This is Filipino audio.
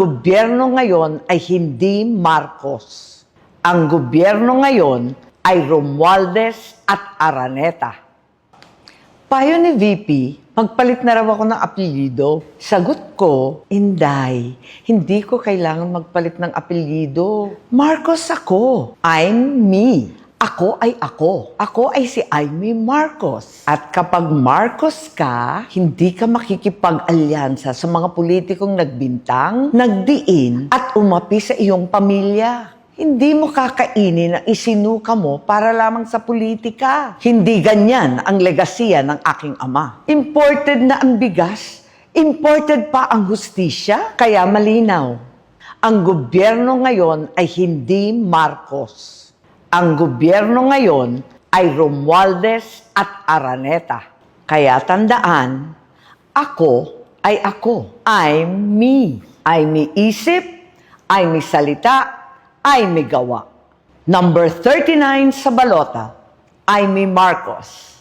gobyerno ngayon ay hindi Marcos. Ang gobyerno ngayon ay Romualdez at Araneta. Payo ni VP, magpalit na raw ako ng apelyido. Sagot ko, Inday, hindi ko kailangan magpalit ng apelyido. Marcos ako. I'm me. Ako ay ako. Ako ay si Aimee Marcos. At kapag Marcos ka, hindi ka makikipag-alyansa sa mga politikong nagbintang, nagdiin, at umapi sa iyong pamilya. Hindi mo kakainin ang isinuka mo para lamang sa politika. Hindi ganyan ang legasiya ng aking ama. Imported na ang bigas, imported pa ang hustisya, kaya malinaw. Ang gobyerno ngayon ay hindi Marcos. Ang gobyerno ngayon ay Romualdez at Araneta. Kaya tandaan, ako ay ako. I'm me. I'm me isip, I'm me salita, ay may gawa. Number 39 sa balota ay may Marcos.